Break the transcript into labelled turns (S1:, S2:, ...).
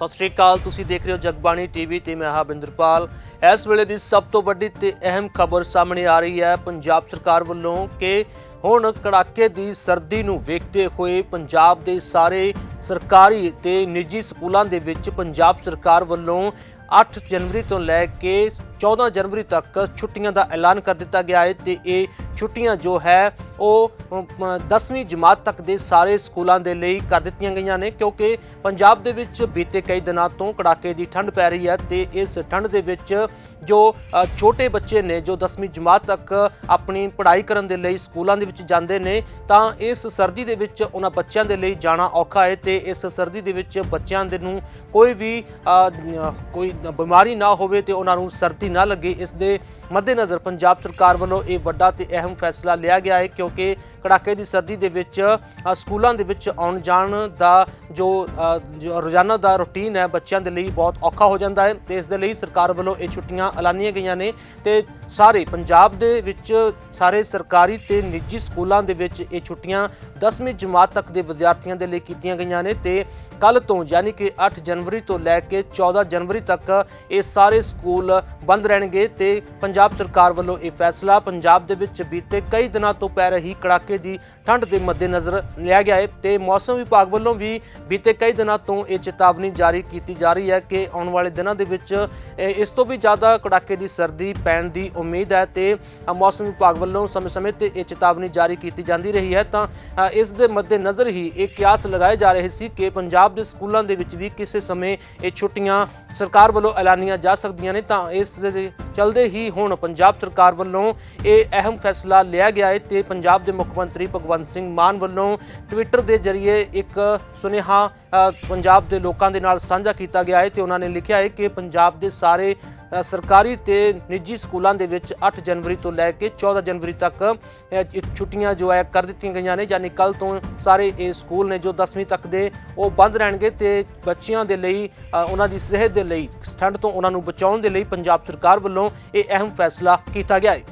S1: ਸਤਿ ਸ਼੍ਰੀ ਅਕਾਲ, ਤੁਸੀਂ ਦੇਖ ਰਹੇ ਹੋ ਜਗਬਾਣੀ ਟੀਵੀ ਤੇ ਮੈਂ ਹਾਂ ਬਿੰਦਰਪਾਲ ਇਸ ਵੇਲੇ ਦੀ ਸਭ ਤੋਂ ਵੱਡੀ ਤੇ ਅਹਿਮ ਖਬਰ ਸਾਹਮਣੇ ਆ ਰਹੀ ਹੈ, ਪੰਜਾਬ ਸਰਕਾਰ ਵੱਲੋਂ ਕਿ ਹੁਣ ਕੜਾਕੇ ਦੀ ਸਰਦੀ ਨੂੰ ਵੇਖਦੇ ਹੋਏ ਪੰਜਾਬ ਦੇ ਸਾਰੇ ਸਰਕਾਰੀ ਤੇ ਨਿੱਜੀ ਸਕੂਲਾਂ ਦੇ ਵਿੱਚ ਪੰਜਾਬ ਸਰਕਾਰ ਵੱਲੋਂ 8 ਜਨਵਰੀ ਤੋਂ ਲੈ ਕੇ 14 ਜਨਵਰੀ ਤੱਕ ਛੁੱਟੀਆਂ ਦਾ ਐਲਾਨ ਕਰ ਦਿੱਤਾ ਗਿਆ ਹੈ ਤੇ ਇਹ ਛੁੱਟੀਆਂ ਜੋ ਹੈ ਉਹ 10ਵੀਂ ਜਮਾਤ ਤੱਕ ਦੇ ਸਾਰੇ ਸਕੂਲਾਂ ਦੇ ਲਈ ਕਰ ਦਿੱਤੀਆਂ ਗਈਆਂ ਨੇ ਕਿਉਂਕਿ ਪੰਜਾਬ ਦੇ ਵਿੱਚ ਬੀਤੇ ਕਈ ਦਿਨਾਂ ਤੋਂ ਕੜਾਕੇ ਦੀ ਠੰਡ ਪੈ ਰਹੀ ਹੈ ਤੇ ਇਸ ਠੰਡ ਦੇ ਵਿੱਚ ਜੋ ਛੋਟੇ ਬੱਚੇ ਨੇ ਜੋ 10ਵੀਂ ਜਮਾਤ ਤੱਕ ਆਪਣੀ ਪੜ੍ਹਾਈ ਕਰਨ ਦੇ ਲਈ ਸਕੂਲਾਂ ਦੇ ਵਿੱਚ ਜਾਂਦੇ ਨੇ ਤਾਂ ਇਸ ਸਰਦੀ ਦੇ ਵਿੱਚ ਉਹਨਾਂ ਬੱਚਿਆਂ ਦੇ ਲਈ ਜਾਣਾ ਔਖਾ ਹੈ ਤੇ ਇਸ ਸਰਦੀ ਦੇ ਵਿੱਚ ਬੱਚਿਆਂ ਦੇ ਨੂੰ ਕੋਈ ਵੀ ਕੋਈ ਬਿਮਾਰੀ ਨਾ ਹੋਵੇ ਤੇ ਉਹਨਾਂ ਨੂੰ ਸਰਦੀ ਨਾ ਲੱਗੇ ਇਸ ਦੇ ਮੱਦੇਨਜ਼ਰ ਪੰਜਾਬ ਸਰਕਾਰ ਵੱਲੋਂ ਇਹ ਵੱਡਾ ਤੇ ਅਹਿਮ ਫੈਸਲਾ ਲਿਆ ਗਿਆ ਹੈ ਕਿਉਂਕਿ ਕੜਾਕੇ ਦੀ ਸਰਦੀ ਦੇ ਵਿੱਚ ਸਕੂਲਾਂ ਦੇ ਵਿੱਚ ਆਉਣ ਜਾਣ ਦਾ ਜੋ ਜੋ ਰੋਜ਼ਾਨਾ ਦਾ ਰੁਟੀਨ ਹੈ ਬੱਚਿਆਂ ਦੇ ਲਈ ਬਹੁਤ ਔਖਾ ਹੋ ਜਾਂਦਾ ਹੈ ਤੇ ਇਸ ਦੇ ਲਈ ਸਰਕਾਰ ਵੱਲੋਂ ਇਹ ਛੁੱਟੀਆਂ ਐਲਾਨੀਆਂ ਗਈਆਂ ਨੇ ਤੇ ਸਾਰੇ ਪੰਜਾਬ ਦੇ ਵਿੱਚ ਸਾਰੇ ਸਰਕਾਰੀ ਤੇ ਨਿੱਜੀ ਸਕੂਲਾਂ ਦੇ ਵਿੱਚ ਇਹ ਛੁੱਟੀਆਂ 10ਵੀਂ ਜਮਾਤ ਤੱਕ ਦੇ ਵਿਦਿਆਰਥੀਆਂ ਦੇ ਲਈ ਕੀਤੀਆਂ ਗਈਆਂ ਨੇ ਤੇ ਕੱਲ ਤੋਂ ਯਾਨੀ ਕਿ 8 ਜਨਵਰੀ ਤੋਂ ਲੈ ਕੇ 14 ਜਨਵਰੀ ਤੱਕ ਇਹ ਸਾਰੇ ਸਕੂਲ ਬੰਦ ਰਹਿਣਗੇ ਤੇ ਪੰਜਾਬ ਪੰਜਾਬ ਸਰਕਾਰ ਵੱਲੋਂ ਇਹ ਫੈਸਲਾ ਪੰਜਾਬ ਦੇ ਵਿੱਚ ਬੀਤੇ ਕਈ ਦਿਨਾਂ ਤੋਂ ਪੈ ਰਹੀ ਕੜਾਕੇ ਦੀ ਠੰਡ ਦੇ ਮੱਦੇਨਜ਼ਰ ਲਿਆ ਗਿਆ ਹੈ ਤੇ ਮੌਸਮ ਵਿਭਾਗ ਵੱਲੋਂ ਵੀ ਬੀਤੇ ਕਈ ਦਿਨਾਂ ਤੋਂ ਇਹ ਚੇਤਾਵਨੀ ਜਾਰੀ ਕੀਤੀ ਜਾ ਰਹੀ ਹੈ ਕਿ ਆਉਣ ਵਾਲੇ ਦਿਨਾਂ ਦੇ ਵਿੱਚ ਇਸ ਤੋਂ ਵੀ ਜ਼ਿਆਦਾ ਕੜਾਕੇ ਦੀ ਸਰਦੀ ਪੈਣ ਦੀ ਉਮੀਦ ਹੈ ਤੇ ਮੌਸਮ ਵਿਭਾਗ ਵੱਲੋਂ ਸਮੇਂ-ਸਮੇਂ ਤੇ ਇਹ ਚੇਤਾਵਨੀ ਜਾਰੀ ਕੀਤੀ ਜਾਂਦੀ ਰਹੀ ਹੈ ਤਾਂ ਇਸ ਦੇ ਮੱਦੇਨਜ਼ਰ ਹੀ ਇਹ ਕਿਆਸ ਲਗਾਏ ਜਾ ਰਹੇ ਸੀ ਕਿ ਪੰਜਾਬ ਦੇ ਸਕੂਲਾਂ ਦੇ ਵਿੱਚ ਵੀ ਕਿਸੇ ਸਮੇਂ ਇਹ ਛੁੱਟੀਆਂ ਸਰਕਾਰ ਵੱਲੋਂ ਐਲਾਨੀਆਂ ਜਾ ਸਕਦੀਆਂ ਨੇ ਤਾਂ ਇਸ ਦੇ ਚਲਦੇ ਹੀ ਹੁਣ ਪੰਜਾਬ ਸਰਕਾਰ ਵੱਲੋਂ ਇਹ ਅਹਿਮ ਫੈਸਲਾ ਲਿਆ ਗਿਆ ਹੈ ਤੇ ਪੰਜਾਬ ਦੇ ਮੁੱਖ ਮੰਤਰੀ ਭਗਵੰਤ ਸਿੰਘ ਮਾਨ ਵੱਲੋਂ ਟਵਿੱਟਰ ਦੇ ਜ਼ਰੀਏ ਇੱਕ ਸੁਨੇਹਾ ਅ, ਪੰਜਾਬ ਦੇ ਲੋਕਾਂ ਦੇ ਨਾਲ ਸਾਂਝਾ ਕੀਤਾ ਗਿਆ ਹੈ ਤੇ ਉਹਨਾਂ ਨੇ ਲਿਖਿਆ ਹੈ ਕਿ ਪੰਜਾਬ ਦੇ ਸਾਰੇ ਸਰਕਾਰੀ ਤੇ ਨਿੱਜੀ ਸਕੂਲਾਂ ਦੇ ਵਿੱਚ 8 ਜਨਵਰੀ ਤੋਂ ਲੈ ਕੇ 14 ਜਨਵਰੀ ਤੱਕ ਛੁੱਟੀਆਂ ਜੋ ਹੈ ਕਰ ਦਿੱਤੀਆਂ ਗਈਆਂ ਨੇ, ਯਾਨੀ ਕੱਲ ਤੋਂ ਸਾਰੇ ਇਹ ਸਕੂਲ ਨੇ ਜੋ 10ਵੀਂ ਤੱਕ ਦੇ, ਉਹ ਬੰਦ ਰਹਿਣਗੇ ਤੇ ਬੱਚਿਆਂ ਦੇ ਲਈ ਉਹਨਾਂ ਦੀ ਸਿਹਤ ਦੇ ਲਈ ਠੰਡ ਤੋਂ ਉਹਨਾਂ ਨੂੰ ਬਚਾਉਣ ਦੇ ਲਈ ਪੰਜਾਬ ਸਰਕਾਰ ਵੱਲੋਂ ਇਹ ਅਹਿਮ ਫੈਸਲਾ ਕੀਤਾ ਗਿਆ ਹੈ।